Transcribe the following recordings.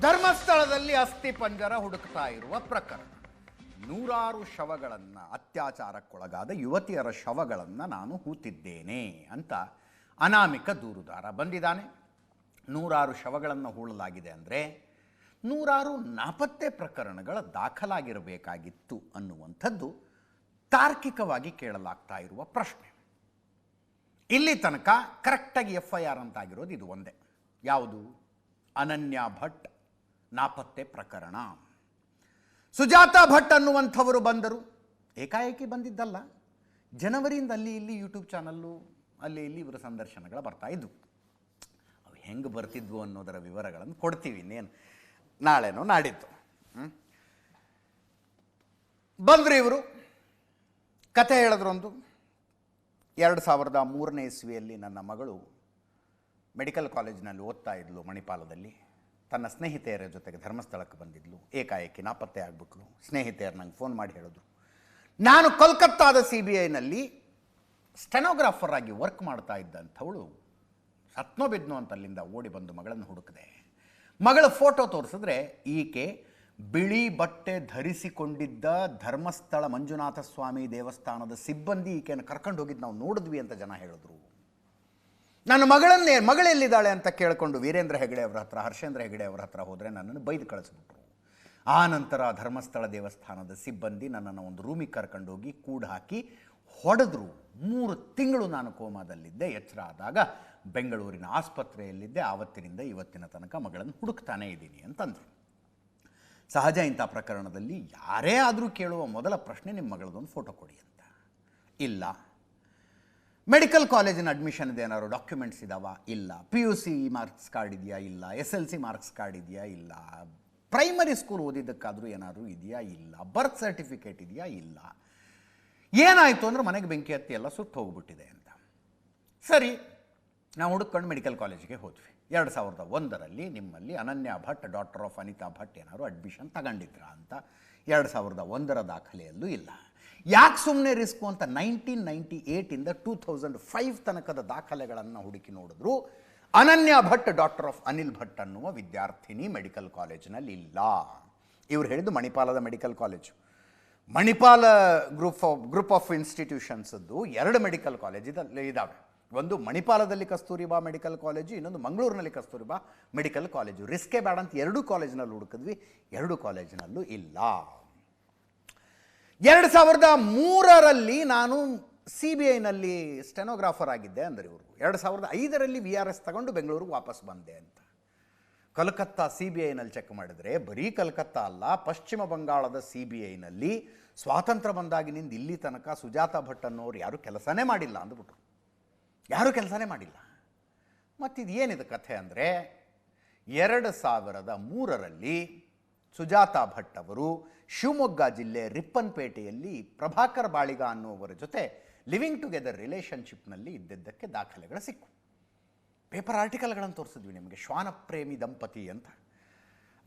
ಧರ್ಮಸ್ಥಳದಲ್ಲಿ ಅಸ್ಥಿ ಪಂಜರ ಹುಡುಕ್ತಾ ಇರುವ ಪ್ರಕರಣ. ನೂರಾರು ಶವಗಳನ್ನು ಅತ್ಯಾಚಾರಕ್ಕೊಳಗಾದ ಯುವತಿಯರ ಶವಗಳನ್ನು ನಾನು ಹೂತಿದ್ದೇನೆ ಅಂತ ಅನಾಮಿಕ ದೂರುದಾರ ಬಂದಿದ್ದಾನೆ. ನೂರಾರು ಶವಗಳನ್ನು ಹೂಳಲಾಗಿದೆ ಅಂದರೆ ನೂರಾರು ನಾಪತ್ತೆ ಪ್ರಕರಣಗಳ ದಾಖಲಾಗಿರಬೇಕಾಗಿತ್ತು ಅನ್ನುವಂಥದ್ದು ತಾರ್ಕಿಕವಾಗಿ ಕೇಳಲಾಗ್ತಾ ಇರುವ ಪ್ರಶ್ನೆ. ಇಲ್ಲಿ ತನಕ ಕರೆಕ್ಟಾಗಿ ಎಫ್ ಐ ಆರ್ ಅಂತಾಗಿರೋದು ಇದು ಒಂದೇ. ಯಾವುದು? ಅನನ್ಯ ಭಟ್ ನಾಪತ್ತೆ ಪ್ರಕರಣ. ಸುಜಾತ ಭಟ್ ಅನ್ನುವಂಥವರು ಬಂದರು. ಏಕಾಏಕಿ ಬಂದಿದ್ದಲ್ಲ. ಜನವರಿಯಿಂದ ಅಲ್ಲಿ ಇಲ್ಲಿ ಯೂಟ್ಯೂಬ್ ಚಾನಲ್ಲು ಅಲ್ಲಿ ಇಲ್ಲಿ ಇವರ ಸಂದರ್ಶನಗಳು ಬರ್ತಾ ಇದ್ವು. ಅವು ಹೆಂಗೆ ಬರ್ತಿದ್ವು ಅನ್ನೋದರ ವಿವರಗಳನ್ನು ಕೊಡ್ತೀವಿ ಇನ್ನೇನು ನಾಳೆನೋ ಹ್ಮ್? ಬಂದರು ಇವರು. ಕತೆ ಹೇಳಿದ್ರೊಂದು. ಎರಡು ಸಾವಿರದ ಮೂರನೇ ಇಸ್ವಿಯಲ್ಲಿ ನನ್ನ ಮಗಳು ಮೆಡಿಕಲ್ ಕಾಲೇಜಿನಲ್ಲಿ ಓದ್ತಾ ಇದ್ಲು ಮಣಿಪಾಲದಲ್ಲಿ. ತನ್ನ ಸ್ನೇಹಿತೆಯರ ಜೊತೆಗೆ ಧರ್ಮಸ್ಥಳಕ್ಕೆ ಬಂದಿದ್ಲು. ಏಕಾಏಕಿ ನಾಪತ್ತೆ ಆಗ್ಬಿಟ್ಲು. ಸ್ನೇಹಿತೆಯರು ನಂಗೆ ಫೋನ್ ಮಾಡಿ ಹೇಳಿದ್ರು. ನಾನು ಕೋಲ್ಕತ್ತಾದ ಸಿ ಬಿ ಐನಲ್ಲಿ ಸ್ಟೆನೋಗ್ರಾಫರ್ ಆಗಿ ವರ್ಕ್ ಮಾಡ್ತಾ ಇದ್ದಂಥವಳು. ಸತ್ನೋ ಬಿದ್ನೋ ಅಂತ ಅಲ್ಲಿಂದ ಓಡಿ ಬಂದು ಮಗಳನ್ನು ಹುಡುಕಿದೆ. ಮಗಳ ಫೋಟೋ ತೋರಿಸಿದ್ರೆ ಈಕೆ ಬಿಳಿ ಬಟ್ಟೆ ಧರಿಸಿಕೊಂಡಿದ್ದ ಧರ್ಮಸ್ಥಳ ಮಂಜುನಾಥ ಸ್ವಾಮಿ ದೇವಸ್ಥಾನದ ಸಿಬ್ಬಂದಿ ಈಕೆಯನ್ನು ಕರ್ಕೊಂಡು ಹೋಗಿದ್ದು ನಾವು ನೋಡಿದ್ವಿ ಅಂತ ಜನ ಹೇಳಿದ್ರು. ನನ್ನ ಮಗಳನ್ನೇ, ಮಗಳೆಲ್ಲಿದ್ದಾಳೆ ಅಂತ ಕೇಳಿಕೊಂಡು ವೀರೇಂದ್ರ ಹೆಗಡೆ ಅವರ ಹತ್ರ, ಹರ್ಷೇಂದ್ರ ಹೆಗಡೆ ಅವರ ಹತ್ರ ಹೋದರೆ ನನ್ನನ್ನು ಬೈದು ಕಳಿಸ್ಬಿಟ್ರು. ಆ ನಂತರ ಧರ್ಮಸ್ಥಳ ದೇವಸ್ಥಾನದ ಸಿಬ್ಬಂದಿ ನನ್ನನ್ನು ಒಂದು ರೂಮಿಗೆ ಕರ್ಕೊಂಡೋಗಿ ಕೂಡ ಹಾಕಿ ಹೊಡೆದ್ರು. ಮೂರು ತಿಂಗಳು ನಾನು ಕೋಮಾದಲ್ಲಿದ್ದೆ, ಎಚ್ಚರ ಆದಾಗ ಬೆಂಗಳೂರಿನ ಆಸ್ಪತ್ರೆಯಲ್ಲಿದ್ದೆ, ಆವತ್ತಿನಿಂದ ಇವತ್ತಿನ ತನಕ ಮಗಳನ್ನು ಹುಡುಕ್ತಾನೇ ಇದ್ದೀನಿ ಅಂತಂದರು. ಸಹಜ ಇಂಥ ಪ್ರಕರಣದಲ್ಲಿ ಯಾರೇ ಆದರೂ ಕೇಳುವ ಮೊದಲ ಪ್ರಶ್ನೆ ನಿಮ್ಮ ಮಗಳದೊಂದು ಫೋಟೋ ಕೊಡಿ ಅಂತ. ಇಲ್ಲ ಮೆಡಿಕಲ್ ಕಾಲೇಜಿನ ಅಡ್ಮಿಷನ್ದು ಏನಾದ್ರು ಡಾಕ್ಯುಮೆಂಟ್ಸ್ ಇದಾವ? ಇಲ್ಲ. P U C marks card ಇದೆಯಾ? ಇಲ್ಲ. S L C marks card ಇದೆಯಾ? ಇಲ್ಲ. ಪ್ರೈಮರಿ ಸ್ಕೂಲ್ ಓದಿದ್ದಕ್ಕಾದರೂ ಏನಾದರೂ ಇದೆಯಾ? ಇಲ್ಲ. ಬರ್ತ್ ಸರ್ಟಿಫಿಕೇಟ್ ಇದೆಯಾ? ಇಲ್ಲ. ಏನಾಯಿತು ಅಂದ್ರೆ ಮನೆಗೆ ಬೆಂಕಿ ಹತ್ತಿ ಎಲ್ಲ ಸುಟ್ಟು ಹೋಗ್ಬಿಟ್ಟಿದೆ ಅಂತ. ಸರಿ, ನಾವು ಹುಡುಕೊಂಡು ಮೆಡಿಕಲ್ ಕಾಲೇಜಿಗೆ ಹೋದ್ವಿ. ಎರಡು ಸಾವಿರದ ಒಂದರಲ್ಲಿ ನಿಮ್ಮಲ್ಲಿ ಅನನ್ಯ ಭಟ್ ಡಾಕ್ಟರ್ ಆಫ್ ಅನಿತಾ ಭಟ್ ಏನಾದ್ರು ಅಡ್ಮಿಷನ್ ತಗೊಂಡಿದ್ರ ಅಂತ. ಎರಡು ಸಾವಿರದ ಒಂದರ ದಾಖಲೆಯಲ್ಲೂ ಇಲ್ಲ. ಯಾಕೆ ಸುಮ್ಮನೆ ರಿಸ್ಕು ಅಂತ ನೈನ್ಟೀನ್ ನೈಂಟಿ ಏಯ್ಟಿಂದ ಟೂ ತೌಸಂಡ್ ಫೈವ್ ತನಕದ ದಾಖಲೆಗಳನ್ನು ಹುಡುಕಿ ನೋಡಿದ್ರು. ಅನನ್ಯ ಭಟ್, ಡಾಕ್ಟರ್ ಆಫ್ ಅನಿಲ್ ಭಟ್ ಅನ್ನುವ ವಿದ್ಯಾರ್ಥಿನಿ ಮೆಡಿಕಲ್ ಕಾಲೇಜಿನಲ್ಲಿ ಇಲ್ಲ. ಇವ್ರು ಹೇಳಿದ್ದು ಮಣಿಪಾಲದ medical college. Manipal group of group of ಇನ್ಸ್ಟಿಟ್ಯೂಷನ್ಸದ್ದು ಎರಡು ಮೆಡಿಕಲ್ ಕಾಲೇಜ್ ಇದಾವೆ. ಒಂದು ಮಣಿಪಾಲದಲ್ಲಿ ಕಸ್ತೂರಿಬಾ ಮೆಡಿಕಲ್ ಕಾಲೇಜು, ಇನ್ನೊಂದು ಮಂಗಳೂರಿನಲ್ಲಿ ಕಸ್ತೂರಿಬಾ ಮೆಡಿಕಲ್ ಕಾಲೇಜು. ರಿಸ್ಕೇ ಬೇಡ ಅಂತ ಎರಡೂ ಕಾಲೇಜಿನಲ್ಲಿ ಹುಡುಕಿದ್ವಿ, ಎರಡು ಕಾಲೇಜಿನಲ್ಲೂ ಇಲ್ಲ. ಎರಡು ಸಾವಿರದ ಮೂರರಲ್ಲಿ ನಾನು ಸಿ ಬಿ ಐನಲ್ಲಿ ಸ್ಟೆನೋಗ್ರಾಫರ್ ಆಗಿದ್ದೆ ಅಂದರೆ ಇವರು. ಎರಡು ಸಾವಿರದ ಐದರಲ್ಲಿ ವಿ ಆರ್ ಎಸ್ ತಗೊಂಡು ಬೆಂಗಳೂರಿಗೆ ವಾಪಸ್ ಬಂದೆ ಅಂತ. ಕಲ್ಕತ್ತಾ ಸಿ ಬಿ ಐನಲ್ಲಿ ಚೆಕ್ ಮಾಡಿದರೆ ಬರೀ ಕಲ್ಕತ್ತಾ ಅಲ್ಲ, ಪಶ್ಚಿಮ ಬಂಗಾಳದ ಸಿ ಬಿ ಐನಲ್ಲಿ ಸ್ವಾತಂತ್ರ್ಯ ಬಂದಾಗಿನಿಂದ ಇಲ್ಲಿ ತನಕ ಸುಜಾತ ಭಟ್ ಅನ್ನೋರು ಯಾರೂ ಕೆಲಸನೇ ಮಾಡಿಲ್ಲ ಅಂದ್ಬಿಟ್ರು. ಯಾರೂ ಕೆಲಸನೇ ಮಾಡಿಲ್ಲ. ಮತ್ತಿದು ಏನಿದೆ ಕಥೆ ಅಂದರೆ, ಎರಡು ಸಾವಿರದ ಮೂರರಲ್ಲಿ ಸುಜಾತ ಭಟ್ ಅವರು ಶಿವಮೊಗ್ಗ ಜಿಲ್ಲೆ ರಿಪ್ಪನ್ಪೇಟೆಯಲ್ಲಿ ಪ್ರಭಾಕರ್ ಬಾಳಿಗ ಅನ್ನುವರ ಜೊತೆ ಲಿವಿಂಗ್ ಟುಗೆದರ್ ರಿಲೇಷನ್ಶಿಪ್ನಲ್ಲಿ ಇದ್ದಿದ್ದಕ್ಕೆ ದಾಖಲೆಗಳು ಸಿಕ್ಕು. ಪೇಪರ್ ಆರ್ಟಿಕಲ್ಗಳನ್ನು ತೋರಿಸಿದ್ವಿ ನಿಮಗೆ, ಶ್ವಾನಪ್ರೇಮಿ ದಂಪತಿ ಅಂತ.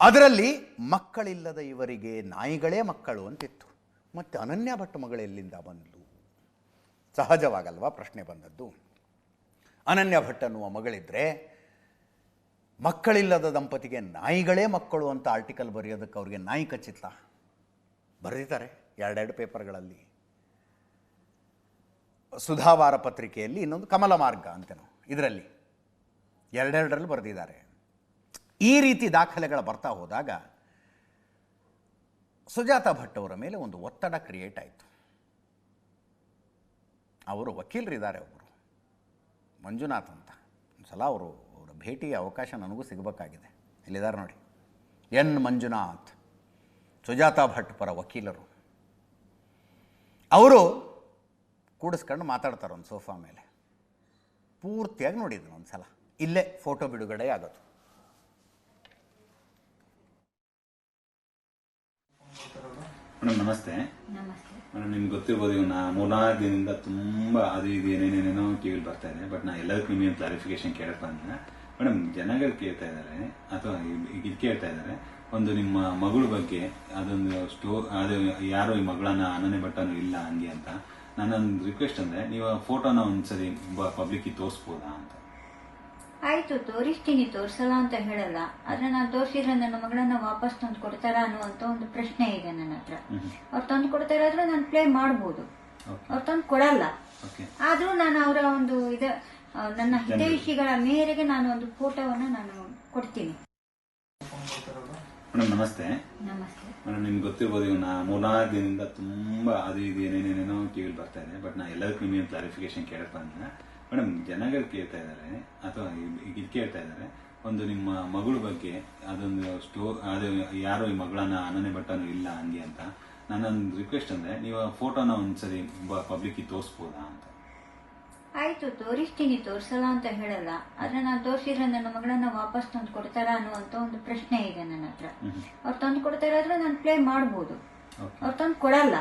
ಅದರಲ್ಲಿ ಮಕ್ಕಳಿಲ್ಲದ ಇವರಿಗೆ ನಾಯಿಗಳೇ ಮಕ್ಕಳು ಅಂತಿತ್ತು. ಮತ್ತು ಅನನ್ಯ ಭಟ್ ಮಗಳು ಎಲ್ಲಿಂದ ಬಂದಳು ಸಹಜವಾಗಲ್ವಾ ಪ್ರಶ್ನೆ ಬಂದದ್ದು? ಅನನ್ಯ ಭಟ್ ಅನ್ನುವ ಮಗಳಿದ್ರೆ ಮಕ್ಕಳಿಲ್ಲದ ದಂಪತಿಗೆ ನಾಯಿಗಳೇ ಮಕ್ಕಳು ಅಂತ ಆರ್ಟಿಕಲ್ ಬರೆಯೋದಕ್ಕೆ ಅವ್ರಿಗೆ ನಾಯಿ ಕಚ್ಚಿತ್ತ ಬರೆದಿದ್ದಾರೆ ಎರಡೆರಡು ಪೇಪರ್ಗಳಲ್ಲಿ. ಸುಧಾವಾರ ಪತ್ರಿಕೆಯಲ್ಲಿ ಇನ್ನೊಂದು ಕಮಲ ಮಾರ್ಗ ಅಂತೇನೋ ಇದರಲ್ಲಿ. ಎರಡೆರಡರಲ್ಲಿ ಬರೆದಿದ್ದಾರೆ. ಈ ರೀತಿ ದಾಖಲೆಗಳು ಬರ್ತಾ ಹೋದಾಗ ಸುಜಾತ ಭಟ್ ಅವರ ಮೇಲೆ ಒಂದು ಒತ್ತಡ ಕ್ರಿಯೇಟ್ ಆಯಿತು. ಅವರು ವಕೀಲರಿದ್ದಾರೆ ಒಬ್ಬರು ಮಂಜುನಾಥ್ ಅಂತ. ಒಂದು ಸಲ ಅವರು ಅವರ ಭೇಟಿಯ ಅವಕಾಶ ನನಗೂ ಸಿಗಬೇಕಾಗಿದೆ. ಇಲ್ಲಿದ್ದಾರೆ ನೋಡಿ? ಎನ್. ಮಂಜುನಾಥ್ ಸುಜಾತಾ ಭಟ್ ಪರ ವಕೀಲರು. ಅವರು ಕೂಡಿಸ್ಕೊಂಡು ಮಾತಾಡ್ತಾರೆ ಒಂದು ಸೋಫಾ ಮೇಲೆ. ಪೂರ್ತಿಯಾಗಿ ನೋಡಿದ್ರು ಒಂದು ಸಲ. ಇಲ್ಲೇ ಫೋಟೋ ಬಿಡುಗಡೆ ಆಗೋದು. ಮೇಡಮ್ ನಮಸ್ತೆ. ನಮಸ್ತೆ. ಮೇಡಮ್ ನಿಮ್ಗೆ ಗೊತ್ತಿರ್ಬೋದು ಇವ್ನ ಮೂರ್ನಾಲ್ಕು ದಿನದಿಂದ ತುಂಬಾ ಅದು ಇದು ಏನೇನೇನೇನೋ ಟಿವಿಲಿ ಬರ್ತಾ ಇದೆ ಬಟ್ ನಾ ಎಲ್ಲದಕ್ಕೂ ನಿಮಗೆ ಕ್ಲಾರಿಫಿಕೇಶನ್ ಕೇಳಕ್ ಬಂದೆ ಮೇಡಮ್ ಜನಗಳು ಕೇಳ್ತಾ ಇದ್ದಾರೆ ಅಥವಾ ಇದು ಕೇಳ್ತಾ ಇದ್ದಾರೆ ಒಂದು ನಿಮ್ಮ ಮಗಳ ಬಗ್ಗೆ ಅದೊಂದು ಸ್ಟೋ ಅದು ಯಾರೋ ಈ ಮಗಳನ್ನ ಅನನೆ ಭಟ್ಟನು ಇಲ್ಲ ಹಂಗೆ ಅಂತ. ನನ್ನೊಂದು ರಿಕ್ವೆಸ್ಟ್ ಅಂದ್ರೆ ನೀವು ಫೋಟೋನ ಒಂದ್ಸರಿ ಪಬ್ಲಿಕ್ ತೋರಿಸ್ಬೋದಾ ಅಂತ. ಆಯ್ತು ತೋರಿಸ್ತೀನಿ ತೋರಿಸಲ್ಲ ಅಂತ ಹೇಳಲ್ಲ. ಆದ್ರೆ ನಾನು ತೋರಿಸಿದ್ರೆ ನನ್ನ ಮಗಳನ್ನ ವಾಪಸ್ ತಂದು ಕೊಡ್ತಾರ ಅನ್ನುವಂತ ಒಂದು ಪ್ರಶ್ನೆ ಇದೆ ನನ್ನ ಹತ್ರ. ಅವ್ರು ತಂದು ಕೊಡ್ತಾರ ಆದ್ರೆ ನಾನು ಪ್ಲೇ ಮಾಡ್ಬೋದು. ಅವ್ರು ತಂದು ಕೊಡಲ್ಲ. ಆದ್ರೂ ನಾನು ಅವರ ಒಂದು ಇದ ಆ, ನನ್ನ ಹಿತೈಷಿಗಳ ಮೇರೆಗೆ ನಾನು ಒಂದು ಫೋಟೋವನ್ನ ನಾನು ಕೊಡ್ತೀನಿ. ಮೇಡಮ್ ನಮಸ್ತೆ. ನಮಸ್ತೆ. ಮೇಡಮ್ ನಿಮ್ಗೆ ಗೊತ್ತಿರ್ಬೋದು ಇವ್ ನಾ ಮೂರ್ನಾಲ್ಕು ದಿನದಿಂದ ತುಂಬಾ ಅದು ಇದು ಏನೇನೇನೇನೋ ಕಿವಿಲ್ ಬರ್ತಾ ಇದೆ ಬಟ್ ನಾ ಎಲ್ಲದಕ್ಕೂ ನಿಮಗೆ ಕ್ಲಾರಿಫಿಕೇಶನ್ ಕೇಳಪ್ಪ ಅಂದ್ರೆ ಮೇಡಮ್ ಜನಗಳು ಕೇಳ್ತಾ ಇದ್ದಾರೆ ಅಥವಾ ಇದು ಕೇಳ್ತಾ ಇದ್ದಾರೆ ಒಂದು ನಿಮ್ಮ ಮಗಳ ಬಗ್ಗೆ ಅದೊಂದು ಸ್ಟೋ ಅದು ಯಾರು ಈ ಮಗಳನ್ನ ಅನನೆ ಭಟ್ಟನು ಇಲ್ಲ ಹಂಗೆ ಅಂತ ನನ್ನೊಂದು ರಿಕ್ವೆಸ್ಟ್ ಅಂದ್ರೆ ನೀವು ಫೋಟೋನ ಒಂದ್ಸರಿ ಪಬ್ಲಿಕ್ ತೋರಿಸ್ಬೋದಾ ಅಂತ. ಆಯ್ತು ತೋರಿಸ್ತೀನಿ ತೋರಿಸಲ್ಲ ಅಂತ ಹೇಳಲ್ಲ. ಆದ್ರೆ ನಾನು ತೋರಿಸಿದ್ರೆ ನನ್ನ ಮಗಳನ್ನ ವಾಪಸ್ ತಂದು ಕೊಡ್ತಾರ ಅನ್ನುವಂತ ಒಂದು ಪ್ರಶ್ನೆ ಇದೆ ನನ್ನ ಹತ್ರ. ಅವ್ರು ತಂದು ಕೊಡ್ತಾರ ಆದ್ರೆ ನಾನು ಪ್ಲೇ ಮಾಡ್ಬೋದು. ಓಕೆ ಅವ್ರು ತಂದು ಕೊಡಲ್ಲ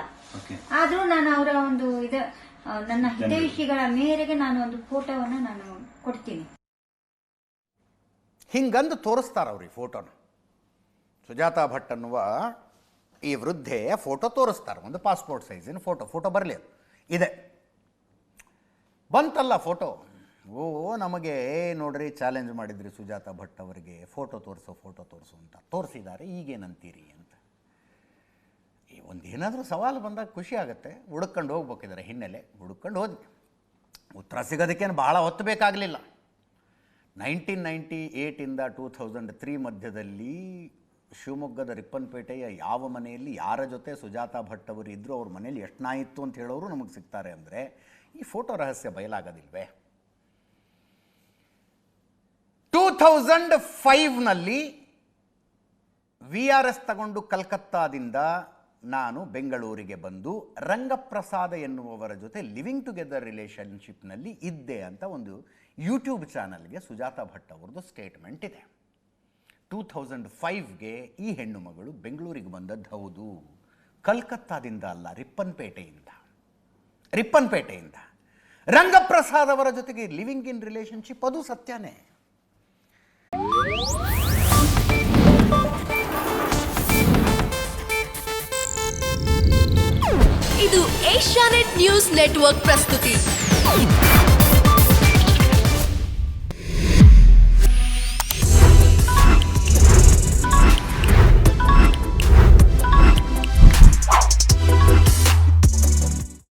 ಆದ್ರೂ ನಾನು ಅವರ ಒಂದು ಇದ ನನ್ನ ಹಿತೈಷಿಗಳ ಮೇರೆಗೆ ನಾನು ಒಂದು ಫೋಟೋವನ್ನ ನಾನು ಕೊಡ್ತೀನಿ. ಹಿಂಗಂದು ತೋರಿಸ್ತಾರ ಅವ್ರಿಗೆ ಫೋಟೋನ ಸುಜಾತಾ ಭಟ್ ಅನ್ನುವ ಈ ವೃದ್ಧೆಯ ಫೋಟೋ ತೋರಿಸ್ತಾರೆ. ಒಂದು ಪಾಸ್ಪೋರ್ಟ್ ಸೈಜಿನ ಫೋಟೋ ಫೋಟೋ ಬರಲಿ ಅದು. ಇದೆ. ಬಂತಲ್ಲ ಫೋಟೋ? ಓ, ನಮಗೆ ನೋಡ್ರಿ, ಚಾಲೆಂಜ್ ಮಾಡಿದ್ರಿ ಸುಜಾತಾ ಭಟ್ ಅವರಿಗೆ, ಫೋಟೋ ತೋರಿಸೋ, ಫೋಟೋ ತೋರಿಸು ಅಂತ. ತೋರಿಸಿದ್ದಾರೆ, ಈಗೇನಂತೀರಿ ಅಂತ. ಈ ಒಂದು ಏನಾದರೂ ಸವಾಲು ಬಂದಾಗ ಖುಷಿ ಆಗುತ್ತೆ. ಹುಡುಕೊಂಡು ಹೋಗ್ಬೇಕಿದ್ದಾರೆ ಹಿನ್ನೆಲೆ ಹುಡುಕೊಂಡು ಹೋದ್ವಿ. ಉತ್ತರ ಸಿಗೋದಕ್ಕೇನು ಭಾಳ ಹೊತ್ತು ಬೇಕಾಗಲಿಲ್ಲ. ನೈನ್ಟೀನ್ ನೈಂಟಿ ಏಯ್ಟಿಂದ ಟೂ ಥೌಸಂಡ್ ತ್ರೀ ಮಧ್ಯದಲ್ಲಿ ಶಿವಮೊಗ್ಗದ ರಿಪ್ಪನ್ಪೇಟೆಯ ಯಾವ ಮನೆಯಲ್ಲಿ ಯಾರ ಜೊತೆ ಸುಜಾತಾ ಭಟ್ ಅವರು ಇದ್ದರೂ ಅವ್ರ ಮನೇಲಿ ಎಷ್ಟು ನಾಯಿತ್ತು ಅಂತ ಹೇಳೋರು ನಮಗೆ ಸಿಗ್ತಾರೆ ಅಂದರೆ ಈ ಫೋಟೋ ರಹಸ್ಯ ಬಯಲಾಗೋದಿಲ್ವೇ? ಟೂ ಥೌಸಂಡ್ ಫೈವ್ನಲ್ಲಿ ವಿ ಆರ್ ಎಸ್ ತಗೊಂಡು ಕಲ್ಕತ್ತಾದಿಂದ ನಾನು ಬೆಂಗಳೂರಿಗೆ ಬಂದು ರಂಗಪ್ರಸಾದ ಎನ್ನುವವರ ಜೊತೆ ಲಿವಿಂಗ್ ಟುಗೆದರ್ ರಿಲೇಷನ್ಶಿಪ್ನಲ್ಲಿ ಇದ್ದೆ ಅಂತ ಒಂದು ಯೂಟ್ಯೂಬ್ ಚಾನಲ್ಗೆ ಸುಜಾತಾ ಭಟ್ ಅವ್ರದ್ದು ಸ್ಟೇಟ್ಮೆಂಟ್ ಇದೆ. ಟೂ ಥೌಸಂಡ್ ಫೈವ್ಗೆ ಈ ಹೆಣ್ಣು ಮಗಳು ಬೆಂಗಳೂರಿಗೆ ಬಂದದ್ದು ಹೌದು. ಕಲ್ಕತ್ತಾದಿಂದ ಅಲ್ಲ, ರಿಪ್ಪನ್ಪೇಟೆಯಿಂದ. ರಿಪ್ಪನ್ಪೇಟೆಯಿಂದ. ರಂಗಪ್ರಸಾದ್ ಅವರ ಜೊತೆಗೆ ಲಿವಿಂಗ್ ಇನ್ ರಿಲೇಷನ್ಶಿಪ್ ಅದು ಸತ್ಯನೇ. ಇದು ಏಷ್ಯಾನೆಟ್ ನ್ಯೂಸ್ ನೆಟ್ವರ್ಕ್ ಪ್ರಸ್ತುತಿ.